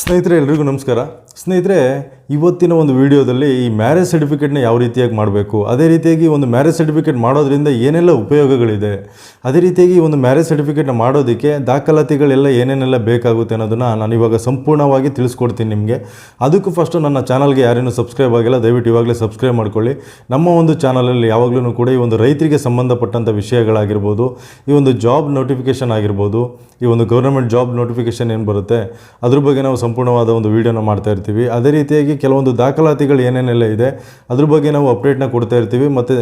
ಸ್ನೇಹಿತರೆ ಎಲ್ರಿಗೂ ನಮಸ್ಕಾರ. ಸ್ನೇಹಿತರೆ ಇವತ್ತಿನ ಒಂದು ವಿಡಿಯೋದಲ್ಲಿ ಈ ಮ್ಯಾರೇಜ್ ಸರ್ಟಿಫಿಕೇಟ್ನ ಯಾವ ರೀತಿಯಾಗಿ ಮಾಡಬೇಕು? ಅದೇ ರೀತಿಯಾಗಿ ಒಂದು ಮ್ಯಾರೇಜ್ ಸರ್ಟಿಫಿಕೇಟ್ ಮಾಡೋದ್ರಿಂದ ಏನೆಲ್ಲ ಉಪಯೋಗಗಳಿದೆ? ಅದೇ ರೀತಿಯಾಗಿ ಒಂದು ಮ್ಯಾರೇಜ್ ಸರ್ಟಿಫಿಕೇಟ್ನ ಮಾಡೋದಕ್ಕೆ ದಾಖಲಾತಿಗಳೆಲ್ಲ ಏನೇನೆಲ್ಲ ಬೇಕಾಗುತ್ತೆ ಅನ್ನೋದನ್ನು ನಾನು ಇವಾಗ ಸಂಪೂರ್ಣವಾಗಿ ತಿಳಿಸ್ಕೊಡ್ತೀನಿ ನಿಮಗೆ. ಅದಕ್ಕೂ ಫಸ್ಟು ನನ್ನ ಚಾನಲ್ಗೆ ಯಾರೇನು ಸಬ್ಸ್ಕ್ರೈಬ್ ಆಗಿಲ್ಲ, ದಯವಿಟ್ಟು ಇವಾಗಲೇ ಸಬ್ಸ್ಕ್ರೈಬ್ ಮಾಡ್ಕೊಳ್ಳಿ. ನಮ್ಮ ಒಂದು ಚಾನಲಲ್ಲಿ ಯಾವಾಗಲೂ ಕೂಡ ಈ ಒಂದು ರೈತರಿಗೆ ಸಂಬಂಧಪಟ್ಟಂಥ ವಿಷಯಗಳಾಗಿರ್ಬೋದು, ಈ ಒಂದು ಜಾಬ್ ನೋಟಿಫಿಕೇಷನ್ ಆಗಿರ್ಬೋದು, ಈ ಒಂದು ಗೌರ್ಮೆಂಟ್ ಜಾಬ್ ನೋಟಿಫಿಕೇಷನ್ ಏನು ಬರುತ್ತೆ, ಅದ್ರ ಬಗ್ಗೆ ನಾವು ಸಂಪೂರ್ಣವಾದ ಒಂದು ವೀಡಿಯೋನ ಮಾಡ್ತಾ ಇರ್ತೀವಿ. ಅದೇ ರೀತಿಯಾಗಿ ಕೆಲವೊಂದು ದಾಖಲಾತಿಗಳು ಏನೇನೆಲ್ಲ ಇದೆ, ಅದ್ರ ಬಗ್ಗೆ ನಾವು ಅಪ್ಡೇಟ್ನ ಕೊಡ್ತಾ ಇರ್ತೀವಿ. ಮತ್ತು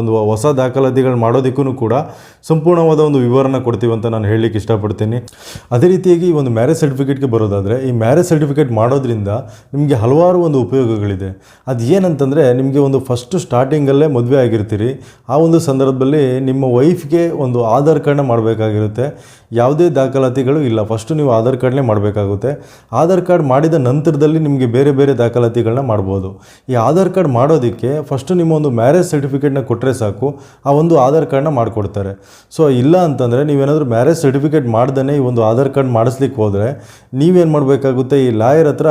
ಒಂದು ಹೊಸ ದಾಖಲಾತಿಗಳು ಮಾಡೋದಕ್ಕೂ ಕೂಡ ಸಂಪೂರ್ಣವಾದ ಒಂದು ವಿವರಣ ಕೊಡ್ತೀವಿ ಅಂತ ನಾನು ಹೇಳಲಿಕ್ಕೆ ಇಷ್ಟಪಡ್ತೀನಿ. ಅದೇ ರೀತಿಯಾಗಿ ಒಂದು ಮ್ಯಾರೇಜ್ ಸರ್ಟಿಫಿಕೇಟ್ಗೆ ಬರೋದಾದರೆ, ಈ ಮ್ಯಾರೇಜ್ ಸರ್ಟಿಫಿಕೇಟ್ ಮಾಡೋದ್ರಿಂದ ನಿಮಗೆ ಹಲವಾರು ಒಂದು ಉಪಯೋಗಗಳಿದೆ. ಅದು ಏನಂತಂದರೆ, ನಿಮಗೆ ಒಂದು ಫಸ್ಟು ಸ್ಟಾರ್ಟಿಂಗಲ್ಲೇ ಮದುವೆ ಆಗಿರ್ತೀರಿ. ಆ ಒಂದು ಸಂದರ್ಭದಲ್ಲಿ ನಿಮ್ಮ ವೈಫ್ಗೆ ಒಂದು ಆಧಾರ್ ಕಾರ್ಡ್ನ ಮಾಡಬೇಕಾಗಿರುತ್ತೆ. ಯಾವುದೇ ದಾಖಲಾತಿಗಳು ಇಲ್ಲ. ಫಸ್ಟು ನೀವು ಆಧಾರ್ ಕಾರ್ಡ್ನೇ ಮಾಡಬೇಕಾಗುತ್ತೆ. ಆಧಾರ್ ಕಾರ್ಡ್ ಮಾಡಿದ ನಂತರದಲ್ಲಿ ನಿಮಗೆ ಬೇರೆ ಬೇರೆ ದಾಖಲಾತಿಗಳನ್ನ ಮಾಡ್ಬೋದು. ಈ ಆಧಾರ್ ಕಾರ್ಡ್ ಮಾಡೋದಕ್ಕೆ ಫಸ್ಟು ನಿಮ್ಮ ಒಂದು ಮ್ಯಾರೇಜ್ ಸರ್ಟಿಫಿಕೇಟ್ನ ಕೊಟ್ಟರೆ ಸಾಕು, ಆ ಒಂದು ಆಧಾರ್ ಕಾರ್ಡ್ನ ಮಾಡಿಕೊಡ್ತಾರೆ. ಸೊ ಇಲ್ಲ ಅಂತಂದರೆ ನೀವೇನಾದರೂ ಮ್ಯಾರೇಜ್ ಸರ್ಟಿಫಿಕೇಟ್ ಮಾಡ್ದೇ ಈ ಒಂದು ಆಧಾರ್ ಕಾರ್ಡ್ ಮಾಡಿಸ್ಲಿಕ್ಕೆ ಹೋದರೆ ನೀವೇನು ಮಾಡಬೇಕಾಗುತ್ತೆ? ಈ ಲಾಯರ್ ಹತ್ರ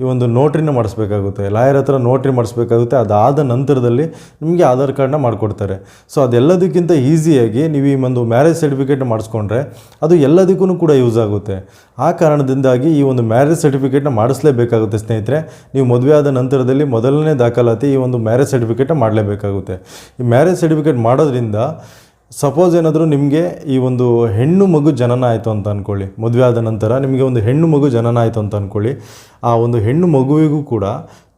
ಈ ಒಂದು ನೋಟ್ರಿನ ಮಾಡಿಸ್ಬೇಕಾಗುತ್ತೆ. ಲಾಯರ್ ಹತ್ರ ನೋಟ್ರಿ ಮಾಡಿಸ್ಬೇಕಾಗುತ್ತೆ. ಅದಾದ ನಂತರದಲ್ಲಿ ನಿಮಗೆ ಆಧಾರ್ ಕಾರ್ಡ್ನ ಮಾಡಿಕೊಡ್ತಾರೆ. ಸೊ ಅದೆಲ್ಲದಕ್ಕಿಂತ ಈಸಿಯಾಗಿ ನೀವು ಈ ಒಂದು ಮ್ಯಾರೇಜ್ ಸರ್ಟಿಫಿಕೇಟ್ ಮಾಡಿಸ್ಕೊಂಡ್ರೆ ಅದು ಎಲ್ಲದಕ್ಕೂ ಕೂಡ ಯೂಸ್ ಆಗುತ್ತೆ. ಆ ಕಾರಣದಿಂದಾಗಿ ಈ ಒಂದು ಮ್ಯಾರೇಜ್ ಸರ್ಟಿಫಿಕೇಟ್ನ ಮಾಡಿಸ್ಲೇಬೇಕಾಗುತ್ತೆ ಸ್ನೇಹಿತರೆ. ನೀವು ಮದುವೆ ಆದ ನಂತರದಲ್ಲಿ ಮೊದಲನೇ ದಾಖಲಾತಿ ಈ ಒಂದು ಮ್ಯಾರೇಜ್ ಸರ್ಟಿಫಿಕೇಟ್ ಮಾಡಲೇಬೇಕಾಗುತ್ತೆ. ಈ ಮ್ಯಾರೇಜ್ ಸರ್ಟಿಫಿಕೇಟ್ ಮಾಡೋದ್ರಿಂದ ಸಪೋಸ್ ಏನಾದರೂ ನಿಮಗೆ ಈ ಒಂದು ಹೆಣ್ಣು ಮಗು ಜನನ ಆಯಿತು ಅಂತ ಅಂದ್ಕೊಳ್ಳಿ ಮದುವೆ ಆದ ನಂತರ ನಿಮಗೆ ಒಂದು ಹೆಣ್ಣು ಮಗು ಜನನ ಆಯಿತು ಅಂತ ಅಂದ್ಕೊಳ್ಳಿ ಆ ಒಂದು ಹೆಣ್ಣು ಮಗುವಿಗೂ ಕೂಡ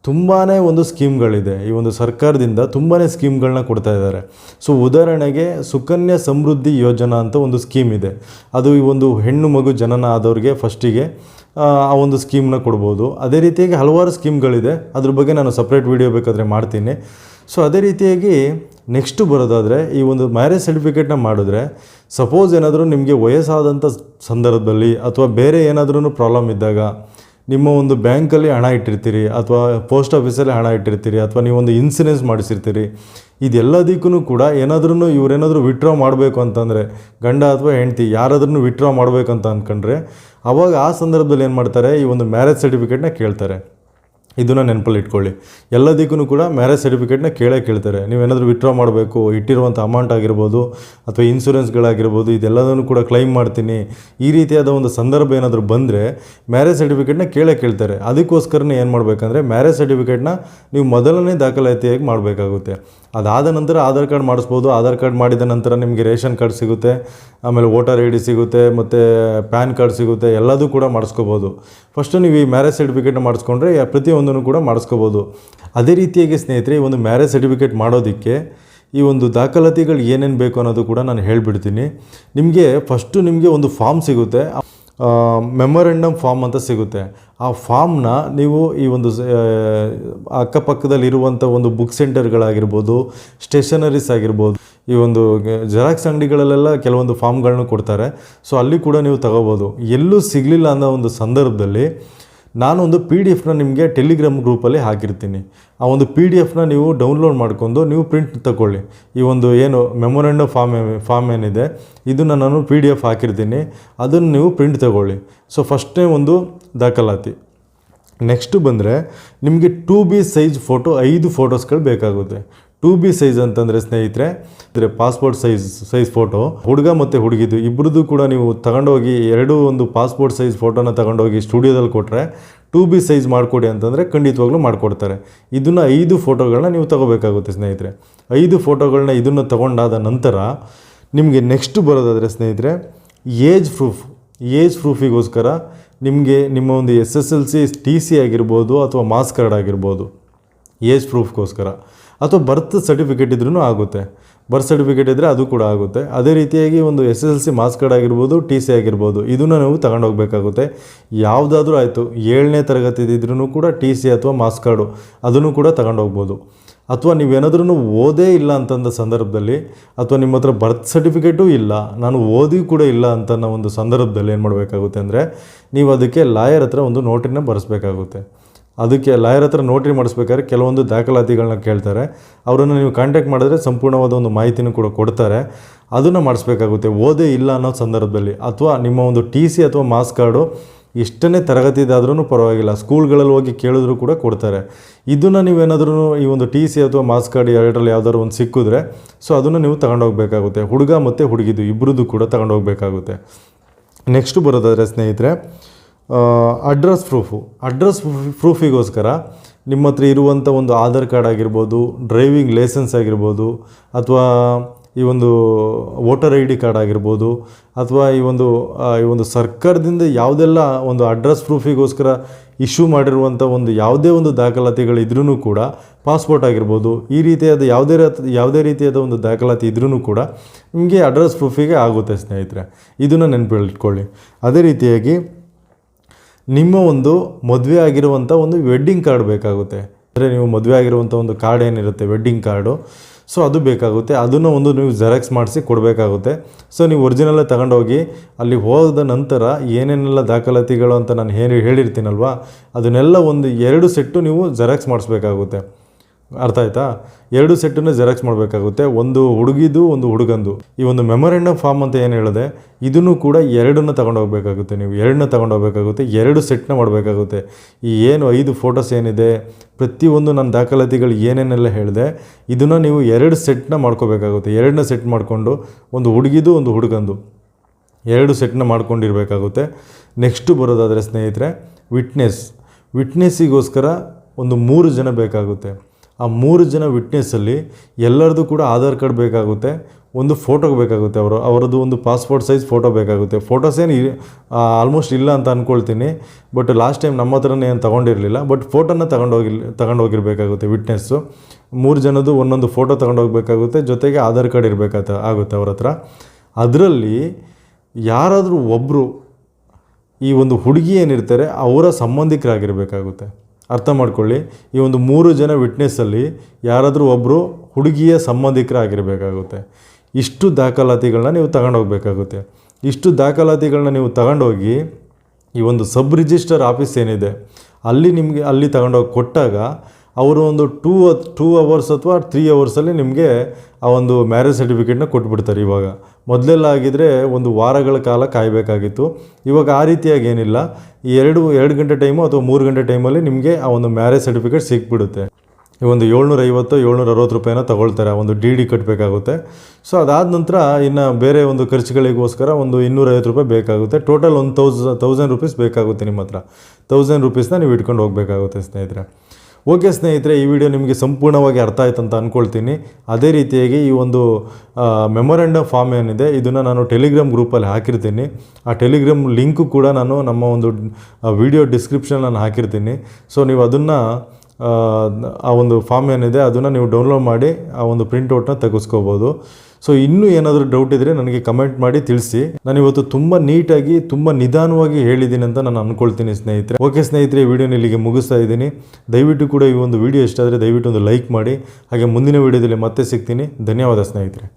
ತುಂಬಾ ಒಂದು ಸ್ಕೀಮ್ಗಳಿದೆ. ಈ ಒಂದು ಸರ್ಕಾರದಿಂದ ತುಂಬಾ ಸ್ಕೀಮ್ಗಳನ್ನ ಕೊಡ್ತಾ ಇದ್ದಾರೆ. ಸೊ, ಉದಾಹರಣೆಗೆ ಸುಕನ್ಯಾ ಸಮೃದ್ಧಿ ಯೋಜನಾ ಅಂತ ಒಂದು ಸ್ಕೀಮ್ ಇದೆ. ಅದು ಈ ಒಂದು ಹೆಣ್ಣು ಮಗು ಜನನ ಆದವ್ರಿಗೆ ಫಸ್ಟಿಗೆ, ಆ ಒಂದು ಸ್ಕೀಮ್ನ ಕೊಡ್ಬೋದು. ಅದೇ ರೀತಿಯಾಗಿ ಹಲವಾರು ಸ್ಕೀಮ್ಗಳಿದೆ. ಅದ್ರ ಬಗ್ಗೆ ನಾನು ಸಪ್ರೇಟ್ ವೀಡಿಯೋ ಬೇಕಾದರೆ ಮಾಡ್ತೀನಿ. ಸೊ, ಅದೇ ರೀತಿಯಾಗಿ ನೆಕ್ಸ್ಟು ಬರೋದಾದರೆ, ಈ ಒಂದು ಮ್ಯಾರೇಜ್ ಸರ್ಟಿಫಿಕೇಟ್ನ ಮಾಡಿದ್ರೆ, ಸಪೋಸ್ ಏನಾದರೂ ನಿಮಗೆ ವಯಸ್ಸಾದಂಥ ಸಂದರ್ಭದಲ್ಲಿ ಅಥವಾ ಬೇರೆ ಏನಾದ್ರೂ ಪ್ರಾಬ್ಲಮ್ ಇದ್ದಾಗ ನಿಮ್ಮ ಒಂದು ಬ್ಯಾಂಕಲ್ಲಿ ಹಣ ಇಟ್ಟಿರ್ತೀರಿ ಅಥವಾ ಪೋಸ್ಟ್ ಆಫೀಸಲ್ಲಿ ಹಣ ಇಟ್ಟಿರ್ತೀರಿ ಅಥವಾ ನೀವೊಂದು ಇನ್ಸೂರೆನ್ಸ್ ಮಾಡಿಸಿರ್ತೀರಿ, ಇದೆಲ್ಲದಕ್ಕೂ ಕೂಡ ಏನಾದ್ರೂ ಇವರೇನಾದರೂ ವಿತ್ಡ್ರಾ ಮಾಡಬೇಕು ಅಂತಂದರೆ, ಗಂಡ ಅಥವಾ ಹೆಂಡತಿ ಯಾರಾದ್ರೂ ವಿತ್ಡ್ರಾ ಮಾಡಬೇಕಂತ ಅಂದ್ಕೊಂಡ್ರೆ ಅವಾಗ ಆ ಸಂದರ್ಭದಲ್ಲಿ ಏನು ಮಾಡ್ತಾರೆ, ಈ ಒಂದು ಮ್ಯಾರೇಜ್ ಸರ್ಟಿಫಿಕೇಟ್ನ ಕೇಳ್ತಾರೆ. ಇದನ್ನು ನೆನಪಲ್ಲಿ ಇಟ್ಕೊಳ್ಳಿ. ಎಲ್ಲದಕ್ಕೂ ಕೂಡ ಮ್ಯಾರೇಜ್ ಸರ್ಟಿಫಿಕೇಟ್ನ ಕೇಳೇ ಕೇಳ್ತಾರೆ. ನೀವೇನಾದರೂ ವಿತ್ಡ್ರಾ ಮಾಡಬೇಕು, ಇಟ್ಟಿರುವಂಥ ಅಮೌಂಟ್ ಆಗಿರ್ಬೋದು, ಅಥವಾ ಇನ್ಸೂರೆನ್ಸ್ಗಳಾಗಿರ್ಬೋದು ಇದೆಲ್ಲದನ್ನು ಕೂಡ ಕ್ಲೈಮ್ ಮಾಡ್ತೀನಿ. ಈ ರೀತಿಯಾದ ಒಂದು ಸಂದರ್ಭ ಏನಾದರೂ ಬಂದರೆ ಮ್ಯಾರೇಜ್ ಸರ್ಟಿಫಿಕೇಟ್ನ ಕೇಳೇ ಕೇಳ್ತಾರೆ. ಅದಕ್ಕೋಸ್ಕರನೇ ಏನು ಮಾಡಬೇಕಂದ್ರೆ ಮ್ಯಾರೇಜ್ ಸರ್ಟಿಫಿಕೇಟ್ನ ನೀವು ಮೊದಲನೇ ದಾಖಲಾತಿಯಾಗಿ ಮಾಡಬೇಕಾಗುತ್ತೆ. ಅದಾದ ನಂತರ ಆಧಾರ್ ಕಾರ್ಡ್ ಮಾಡಿಸ್ಬೋದು. ಆಧಾರ್ ಕಾರ್ಡ್ ಮಾಡಿದ ನಂತರ ನಿಮಗೆ ರೇಷನ್ ಕಾರ್ಡ್ ಸಿಗುತ್ತೆ, ಆಮೇಲೆ ವೋಟರ್ ಐ ಡಿ ಸಿಗುತ್ತೆ, ಮತ್ತು ಪ್ಯಾನ್ ಕಾರ್ಡ್ ಸಿಗುತ್ತೆ, ಎಲ್ಲದೂ ಕೂಡ ಮಾಡಿಸ್ಕೋಬೋದು. ಫಸ್ಟು ನೀವು ಈ ಮ್ಯಾರೇಜ್ ಸರ್ಟಿಫಿಕೇಟ್ನ ಮಾಡಿಸ್ಕೊಂಡ್ರೆ ಯಾ- ಪ್ರತಿಯೊಂದನ್ನು ಕೂಡ ಮಾಡಿಸ್ಕೋಬೋದು. ಅದೇ ರೀತಿಯಾಗಿ ಸ್ನೇಹಿತರೆ, ಈ ಒಂದು ಮ್ಯಾರೇಜ್ ಸರ್ಟಿಫಿಕೇಟ್ ಮಾಡೋದಕ್ಕೆ ಈ ಒಂದು ದಾಖಲಾತಿಗಳು ಏನೇನು ಬೇಕು ಅನ್ನೋದು ಕೂಡ ನಾನು ಹೇಳಿಬಿಡ್ತೀನಿ. ನಿಮಗೆ ಫಸ್ಟು ನಿಮಗೆ ಒಂದು ಫಾರ್ಮ್ ಸಿಗುತ್ತೆ. ಮೆಮೊರೆಂಡಮ್ ಫಾರ್ಮ್ ಅಂತ ಸಿಗುತ್ತೆ. ಆ ಫಾರ್ಮ್ನ ನೀವು ಈ ಒಂದು ಅಕ್ಕಪಕ್ಕದಲ್ಲಿರುವಂಥ ಒಂದು ಬುಕ್ ಸೆಂಟರ್ಗಳಾಗಿರ್ಬೋದು ಸ್ಟೇಷನರೀಸ್ ಆಗಿರ್ಬೋದು, ಈ ಒಂದು ಜೆರಾಕ್ಸ್ ಅಂಗಡಿಗಳಲ್ಲೆಲ್ಲ ಕೆಲವೊಂದು ಫಾರ್ಮ್ಗಳನ್ನ ಕೊಡ್ತಾರೆ. ಸೊ ಅಲ್ಲಿ ಕೂಡ ನೀವು ತಗೋಬೋದು. ಎಲ್ಲೂ ಸಿಗಲಿಲ್ಲ ಅನ್ನೋ ಒಂದು ಸಂದರ್ಭದಲ್ಲಿ ನಾನೊಂದು ಪಿ ಡಿ ಎಫ್ನ ನಿಮಗೆ ಟೆಲಿಗ್ರಾಮ್ ಗ್ರೂಪಲ್ಲಿ ಹಾಕಿರ್ತೀನಿ. ಆ ಒಂದು ಪಿ ಡಿ ಎಫ್ನ ನೀವು ಡೌನ್ಲೋಡ್ ಮಾಡ್ಕೊಂಡು ನೀವು ಪ್ರಿಂಟ್ ತಗೊಳ್ಳಿ ಈ ಒಂದು ಏನು ಮೆಮೊರೆಂಡಮ್ ಫಾರ್ಮ್ ಫಾರ್ಮ್ ಏನಿದೆ, ಇದನ್ನು ನಾನು ಪಿ ಡಿ ಎಫ್ ಹಾಕಿರ್ತೀನಿ. ಅದನ್ನು ನೀವು ಪ್ರಿಂಟ್ ತಗೊಳ್ಳಿ. ಸೊ ಫಸ್ಟೇ ಒಂದು ದಾಖಲಾತಿ. ನೆಕ್ಸ್ಟು ಬಂದರೆ ನಿಮಗೆ ಟೂ ಬಿ ಸೈಜ್ ಫೋಟೋ ಐದು ಫೋಟೋಸ್ಗಳು ಬೇಕಾಗುತ್ತೆ. ಟೂ ಬಿ ಸೈಜ್ ಅಂತಂದರೆ ಸ್ನೇಹಿತರೆ, ಅಂದರೆ ಪಾಸ್ಪೋರ್ಟ್ ಸೈಜ್ ಸೈಜ್ ಫೋಟೋ ಹುಡುಗ ಮತ್ತು ಹುಡುಗಿದು ಇಬ್ಬರದ್ದು ಕೂಡ ನೀವು ತಗೊಂಡೋಗಿ ಎರಡು ಒಂದು ಪಾಸ್ಪೋರ್ಟ್ ಸೈಜ್ ಫೋಟೋನ ತಗೊಂಡೋಗಿ ಸ್ಟುಡಿಯೋದಲ್ಲಿ ಕೊಟ್ಟರೆ ಟೂ ಬಿ ಸೈಜ್ ಮಾಡಿಕೊಡಿ ಅಂತಂದರೆ ಖಂಡಿತವಾಗ್ಲೂ ಮಾಡಿಕೊಡ್ತಾರೆ. ಇದನ್ನು ಐದು ಫೋಟೋಗಳನ್ನ ನೀವು ತಗೋಬೇಕಾಗುತ್ತೆ ಸ್ನೇಹಿತರೆ. ಐದು ಫೋಟೋಗಳನ್ನ ಇದನ್ನು ತಗೊಂಡಾದ ನಂತರ ನಿಮಗೆ ನೆಕ್ಸ್ಟ್ ಬರೋದಾದರೆ ಸ್ನೇಹಿತರೆ ಏಜ್ ಪ್ರೂಫ್ ಏಜ್ ಪ್ರೂಫಿಗೋಸ್ಕರ ನಿಮಗೆ ನಿಮ್ಮ ಒಂದು S S L C T C ಆಗಿರ್ಬೋದು ಅಥವಾ ಮಾಸ್ ಕಾರ್ಡ್ ಆಗಿರ್ಬೋದು ಏಜ್ ಪ್ರೂಫ್ಗೋಸ್ಕರ ಅಥವಾ ಬರ್ತ್ ಸರ್ಟಿಫಿಕೇಟ್ ಇದ್ರೂ ಆಗುತ್ತೆ. ಬರ್ತ್ ಸರ್ಟಿಫಿಕೇಟ್ ಇದ್ದರೆ ಅದು ಕೂಡ ಆಗುತ್ತೆ. ಅದೇ ರೀತಿಯಾಗಿ ಒಂದು S S L C marks card ಆಗಿರ್ಬೋದು ಟಿ ಸಿ ಆಗಿರ್ಬೋದು, ಇದನ್ನು ನಾವು ತಗೊಂಡೋಗ್ಬೇಕಾಗುತ್ತೆ ಯಾವುದಾದ್ರೂ ಆಯಿತು, ಏಳನೇ ತರಗತಿ ಇದ್ರೂ ಕೂಡ ಟಿ ಸಿ ಅಥವಾ ಮಾಸ್ ಕಾರ್ಡು ಅದನ್ನು ಕೂಡ ತಗೊಂಡೋಗ್ಬೋದು ಅಥವಾ ನೀವೇನಾದ್ರೂ ಓದೇ ಇಲ್ಲ ಅಂತಂದ ಸಂದರ್ಭದಲ್ಲಿ, ಅಥವಾ ನಿಮ್ಮ ಹತ್ರ ಬರ್ತ್ ಸರ್ಟಿಫಿಕೇಟೂ ಇಲ್ಲ, ನಾನು ಓದಿ ಕೂಡ ಇಲ್ಲ ಅಂತ ಒಂದು ಸಂದರ್ಭದಲ್ಲಿ ಏನು ಮಾಡಬೇಕಾಗುತ್ತೆ ಅಂದರೆ, ನೀವು ಅದಕ್ಕೆ ಲಾಯರ್ ಹತ್ರ ಒಂದು ನೋಟಿನ ಬರೆಸ್ಬೇಕಾಗುತ್ತೆ. ಅದಕ್ಕೆ ಲಾಯರ್ ಹತ್ರ ನೋಟ್ರಿ ಮಾಡಿಸ್ಬೇಕಾದ್ರೆ ಕೆಲವೊಂದು ದಾಖಲಾತಿಗಳನ್ನ ಕೇಳ್ತಾರೆ. ಅವರನ್ನು ನೀವು ಕಾಂಟ್ಯಾಕ್ಟ್ ಮಾಡಿದ್ರೆ ಸಂಪೂರ್ಣವಾದ ಒಂದು ಮಾಹಿತಿನೂ ಕೂಡ ಕೊಡ್ತಾರೆ. ಅದನ್ನು ಮಾಡಿಸ್ಬೇಕಾಗುತ್ತೆ. ಓದೇ ಇಲ್ಲ ಅನ್ನೋ ಸಂದರ್ಭದಲ್ಲಿ ಅಥವಾ ನಿಮ್ಮ ಒಂದು ಟಿ ಸಿ ಅಥವಾ ಮಾಸ್ ಕಾರ್ಡು ಎಷ್ಟನೇ ತರಗತಿದಾದ್ರೂ ಪರವಾಗಿಲ್ಲ. ಸ್ಕೂಲ್ಗಳಲ್ಲಿ ಹೋಗಿ ಕೇಳಿದ್ರು ಕೂಡ ಕೊಡ್ತಾರೆ. ಇದನ್ನು ನೀವೇನಾದ್ರೂ ಈ ಒಂದು ಟಿ ಸಿ ಅಥವಾ ಮಾಸ್ ಕಾರ್ಡ್ ಎರಡರಲ್ಲಿ ಯಾವ್ದಾದ್ರು ಒಂದು ಸಿಕ್ಕಿದ್ರೆ ಸೊ ಅದನ್ನು ನೀವು ತಗೊಂಡೋಗ್ಬೇಕಾಗುತ್ತೆ. ಹುಡುಗ ಮತ್ತು ಹುಡುಗಿದು ಇಬ್ಬರದ್ದು ಕೂಡ ತಗೊಂಡೋಗ್ಬೇಕಾಗುತ್ತೆ. ನೆಕ್ಸ್ಟ್ ಬರೋದಾದರೆ ಸ್ನೇಹಿತರೆ ಅಡ್ರೆಸ್ ಪ್ರೂಫು ಅಡ್ರೆಸ್ ಪ್ರೂಫಿಗೋಸ್ಕರ ನಿಮ್ಮ ಹತ್ರ ಇರುವಂಥ ಒಂದು ಆಧಾರ್ ಕಾರ್ಡ್ ಆಗಿರ್ಬೋದು ಡ್ರೈವಿಂಗ್ ಲೈಸೆನ್ಸ್ ಆಗಿರ್ಬೋದು, ಅಥವಾ ಈ ಒಂದು ವೋಟರ್ ಐ ಡಿ ಕಾರ್ಡ್ ಆಗಿರ್ಬೋದು, ಅಥವಾ ಈ ಒಂದು ಈ ಒಂದು ಸರ್ಕಾರದಿಂದ ಯಾವುದೆಲ್ಲ ಒಂದು ಅಡ್ರೆಸ್ ಪ್ರೂಫಿಗೋಸ್ಕರ ಇಶ್ಯೂ ಮಾಡಿರುವಂಥ ಒಂದು ಯಾವುದೇ ಒಂದು ದಾಖಲಾತಿಗಳಿದ್ರೂ ಕೂಡ ಪಾಸ್ಪೋರ್ಟ್ ಆಗಿರ್ಬೋದು, ಈ ರೀತಿಯಾದ ಯಾವುದೇ ಯಾವುದೇ ರೀತಿಯಾದ ಒಂದು ದಾಖಲಾತಿ ಇದ್ರೂ ಕೂಡ ನಿಮಗೆ ಅಡ್ರೆಸ್ ಪ್ರೂಫಿಗೆ ಆಗುತ್ತೆ ಸ್ನೇಹಿತರೆ. ಇದನ್ನು ನೆನಪಿಟ್ಕೊಳ್ಳಿ. ಅದೇ ರೀತಿಯಾಗಿ ನಿಮ್ಮ ಒಂದು ಮದುವೆ ಆಗಿರುವಂಥ ಒಂದು ವೆಡ್ಡಿಂಗ್ ಕಾರ್ಡ್ ಬೇಕಾಗುತ್ತೆ. ಅಂದರೆ ನೀವು ಮದುವೆ ಆಗಿರುವಂಥ ಒಂದು ಕಾರ್ಡ್ ಏನಿರುತ್ತೆ ವೆಡ್ಡಿಂಗ್ ಕಾರ್ಡು ಸೊ ಅದು ಬೇಕಾಗುತ್ತೆ. ಅದನ್ನು ಒಂದು ನೀವು ಜೆರಾಕ್ಸ್ ಮಾಡಿಸಿ ಕೊಡಬೇಕಾಗುತ್ತೆ. ಸೊ ನೀವು ಒರಿಜಿನಲ್ಲೇ ತಗೊಂಡೋಗಿ ಅಲ್ಲಿ ಹೋದ ನಂತರ ಏನೇನೆಲ್ಲ ದಾಖಲಾತಿಗಳು ಅಂತ ನಾನು ಏನು ಹೇಳಿರ್ತೀನಲ್ವ, ಅದನ್ನೆಲ್ಲ ಒಂದು ಎರಡು ಸೆಟ್ಟು ನೀವು ಜೆರಾಕ್ಸ್ ಮಾಡಿಸ್ಬೇಕಾಗುತ್ತೆ. ಅರ್ಥ ಆಯ್ತಾ? ಎರಡು ಸೆಟ್ಟನ್ನು ಜೆರಾಕ್ಸ್ ಮಾಡಬೇಕಾಗುತ್ತೆ. ಒಂದು ಹುಡುಗಿದು, ಒಂದು ಹುಡುಗಂದು. ಈ ಒಂದು ಮೆಮೊರೆಂಡಮ್ ಫಾರ್ಮ್ ಅಂತ ಏನು ಹೇಳಿದೆ, ಇದನ್ನು ಕೂಡ ಎರಡನ್ನು ತಗೊಂಡೋಗ್ಬೇಕಾಗುತ್ತೆ ನೀವು. ಎರಡನ್ನ ತಗೊಂಡೋಗ್ಬೇಕಾಗುತ್ತೆ ಎರಡು ಸೆಟ್ನ ಮಾಡಬೇಕಾಗುತ್ತೆ. ಈ ಏನು ಐದು ಫೋಟೋಸ್ ಏನಿದೆ, ಪ್ರತಿಯೊಂದು ನನ್ನ ದಾಖಲಾತಿಗಳು ಏನೇನೆಲ್ಲ ಹೇಳಿದೆ, ಇದನ್ನು ನೀವು ಎರಡು ಸೆಟ್ನ ಮಾಡ್ಕೋಬೇಕಾಗುತ್ತೆ. ಎರಡನ್ನ ಸೆಟ್ ಮಾಡಿಕೊಂಡು ಒಂದು ಹುಡುಗಿದು, ಒಂದು ಹುಡುಗಂದು. ಎರಡು ಸೆಟ್ನ ಮಾಡ್ಕೊಂಡಿರಬೇಕಾಗುತ್ತೆ. ನೆಕ್ಸ್ಟು ಬರೋದಾದರೆ ಸ್ನೇಹಿತರೆ ವಿಟ್ನೆಸ್ ವಿಟ್ನೆಸ್ಸಿಗೋಸ್ಕರ ಒಂದು ಮೂರು ಜನ ಬೇಕಾಗುತ್ತೆ. ಆ ಮೂರು ಜನ ವಿಟ್ನೆಸ್ಸಲ್ಲಿ ಎಲ್ಲರದು ಕೂಡ ಆಧಾರ್ ಕಾರ್ಡ್ ಬೇಕಾಗುತ್ತೆ, ಒಂದು ಫೋಟೋ ಬೇಕಾಗುತ್ತೆ ಅವರು, ಅವರದ್ದು ಒಂದು ಪಾಸ್ಪೋರ್ಟ್ ಸೈಜ್ ಫೋಟೋ ಬೇಕಾಗುತ್ತೆ. ಫೋಟೋಸ್ ಏನು ಆಲ್ಮೋಸ್ಟ್ ಇಲ್ಲ ಅಂತ ಅಂದ್ಕೊಳ್ತೀನಿ ಬಟ್ ಲಾಸ್ಟ್ ಟೈಮ್ ನಮ್ಮ ಹತ್ರನೇ ಏನು ತೊಗೊಂಡಿರಲಿಲ್ಲ ಬಟ್ ಫೋಟೋನ ತಗೊಂಡೋಗಿ ತಗೊಂಡೋಗಿರ್ಬೇಕಾಗುತ್ತೆ ವಿಟ್ನೆಸ್ಸು ಮೂರು ಜನದ್ದು ಒಂದೊಂದು ಫೋಟೋ ತಗೊಂಡೋಗ್ಬೇಕಾಗುತ್ತೆ ಜೊತೆಗೆ ಆಧಾರ್ ಕಾರ್ಡ್ ಇರಬೇಕಾತ, ಆಗುತ್ತೆ ಅವ್ರ ಹತ್ರ. ಅದರಲ್ಲಿ ಯಾರಾದರೂ ಒಬ್ಬರು ಈ ಒಂದು ಹುಡುಗಿ ಏನಿರ್ತಾರೆ, ಅವರ ಸಂಬಂಧಿಕರಾಗಿರಬೇಕಾಗುತ್ತೆ. ಅರ್ಥ ಮಾಡ್ಕೊಳ್ಳಿ. ಈ ಒಂದು ಮೂರು ಜನ ವಿಟ್ನೆಸ್ಸಲ್ಲಿ ಯಾರಾದರೂ ಒಬ್ಬರು ಹುಡುಗಿಯ ಸಂಬಂಧಿಕರಾಗಿರಬೇಕಾಗುತ್ತೆ. ಇಷ್ಟು ದಾಖಲಾತಿಗಳನ್ನ ನೀವು ತಗೊಂಡೋಗ್ಬೇಕಾಗುತ್ತೆ. ಇಷ್ಟು ದಾಖಲಾತಿಗಳನ್ನ ನೀವು ತಗೊಂಡೋಗಿ ಈ ಒಂದು ಸಬ್ ರಿಜಿಸ್ಟರ್ ಆಫೀಸ್ ಏನಿದೆ, ಅಲ್ಲಿ ನಿಮಗೆ, ಅಲ್ಲಿ ತಗೊಂಡೋಗಿ ಕೊಟ್ಟಾಗ ಅವರು ಒಂದು ಟೂ ಟೂ ಅವರ್ಸ್ ಅಥವಾ ತ್ರೀ ಅವರ್ಸಲ್ಲಿ ನಿಮಗೆ ಆ ಒಂದು ಮ್ಯಾರೇಜ್ ಸರ್ಟಿಫಿಕೇಟ್ನ ಕೊಟ್ಬಿಡ್ತಾರೆ ಇವಾಗ. ಮೊದಲೆಲ್ಲ ಆಗಿದ್ದರೆ ಒಂದು ವಾರಗಳ ಕಾಲ ಕಾಯಬೇಕಾಗಿತ್ತು. ಇವಾಗ ಆ ರೀತಿಯಾಗಿ ಏನಿಲ್ಲ. ಈ ಎರಡು ಎರಡು ಗಂಟೆ ಟೈಮು ಅಥವಾ ಮೂರು ಗಂಟೆ ಟೈಮಲ್ಲಿ ನಿಮಗೆ ಆ ಒಂದು ಮ್ಯಾರೇಜ್ ಸರ್ಟಿಫಿಕೇಟ್ ಸಿಕ್ಬಿಡುತ್ತೆ. ಈ ಒಂದು ಏಳ್ನೂರ ಐವತ್ತು ಏಳ್ನೂರ ಅರವತ್ತು ರೂಪಾಯಿನ ತೊಗೊಳ್ತಾರೆ. ಒಂದು ಡಿ ಡಿ ಕಟ್ಟಬೇಕಾಗುತ್ತೆ ಸೊ ಅದಾದ ನಂತರ ಇನ್ನು ಬೇರೆ ಒಂದು ಖರ್ಚುಗಳಿಗೋಸ್ಕರ ಒಂದು ಇನ್ನೂರೈವತ್ತು ರೂಪಾಯಿ ಬೇಕಾಗುತ್ತೆ. ಟೋಟಲ್ ಒಂದು ತೌಸ್ ತೌಸಂಡ್ ರುಪೀಸ್ ಬೇಕಾಗುತ್ತೆ ನಿಮ್ಮ ಹತ್ರ. ತೌಸಂಡ್ ರುಪೀಸ್ನ ನೀವು ಇಟ್ಕೊಂಡು ಹೋಗಬೇಕಾಗುತ್ತೆ ಸ್ನೇಹಿತರೆ. ಓಕೆ ಸ್ನೇಹಿತರೆ, ಈ ವಿಡಿಯೋ ನಿಮಗೆ ಸಂಪೂರ್ಣವಾಗಿ ಅರ್ಥ ಆಯ್ತು ಅಂತ ಅಂದ್ಕೊಳ್ತೀನಿ ಅದೇ ರೀತಿಯಾಗಿ ಈ ಒಂದು ಮೆಮೊರೆಂಡಮ್ ಫಾರ್ಮ್ ಏನಿದೆ, ಇದನ್ನು ನಾನು ಟೆಲಿಗ್ರಾಮ್ ಗ್ರೂಪಲ್ಲಿ ಹಾಕಿರ್ತೀನಿ. ಆ ಟೆಲಿಗ್ರಾಮ್ ಲಿಂಕು ಕೂಡ ನಾನು ನಮ್ಮ ಒಂದು ವಿಡಿಯೋ ಡಿಸ್ಕ್ರಿಪ್ಷನ್ ನಾನು ಹಾಕಿರ್ತೀನಿ. ಸೊ ನೀವು ಅದನ್ನು ಆ ಒಂದು ಫಾರ್ಮ್ ಏನಿದೆ ಅದನ್ನು ನೀವು ಡೌನ್ಲೋಡ್ ಮಾಡಿ ಆ ಒಂದು ಪ್ರಿಂಟೌಟ್ನ ತೆಗೆಸ್ಕೋಬೋದು. ಸೊ ಇನ್ನೂ ಏನಾದರೂ ಡೌಟ್ ಇದ್ದರೆ ನನಗೆ ಕಮೆಂಟ್ ಮಾಡಿ ತಿಳಿಸಿ. ನಾನು ಇವತ್ತು ತುಂಬ ನೀಟಾಗಿ, ತುಂಬ ನಿಧಾನವಾಗಿ ಹೇಳಿದ್ದೀನಿ ಅಂತ ನಾನು ಅಂದ್ಕೊಳ್ತೀನಿ ಸ್ನೇಹಿತರೆ. ಓಕೆ ಸ್ನೇಹಿತರೆ ವಿಡಿಯೋನ ಇಲ್ಲಿಗೆ ಮುಗಿಸ್ತಾ ಇದ್ದೀನಿ. ದಯವಿಟ್ಟು ಕೂಡ ಈ ಒಂದು ವಿಡಿಯೋ ಇಷ್ಟ ಆದರೆ ದಯವಿಟ್ಟು ಒಂದು ಲೈಕ್ ಮಾಡಿ. ಹಾಗೆ ಮುಂದಿನ ವಿಡಿಯೋದಲ್ಲಿ ಮತ್ತೆ ಸಿಗ್ತೀನಿ. ಧನ್ಯವಾದ ಸ್ನೇಹಿತರೆ.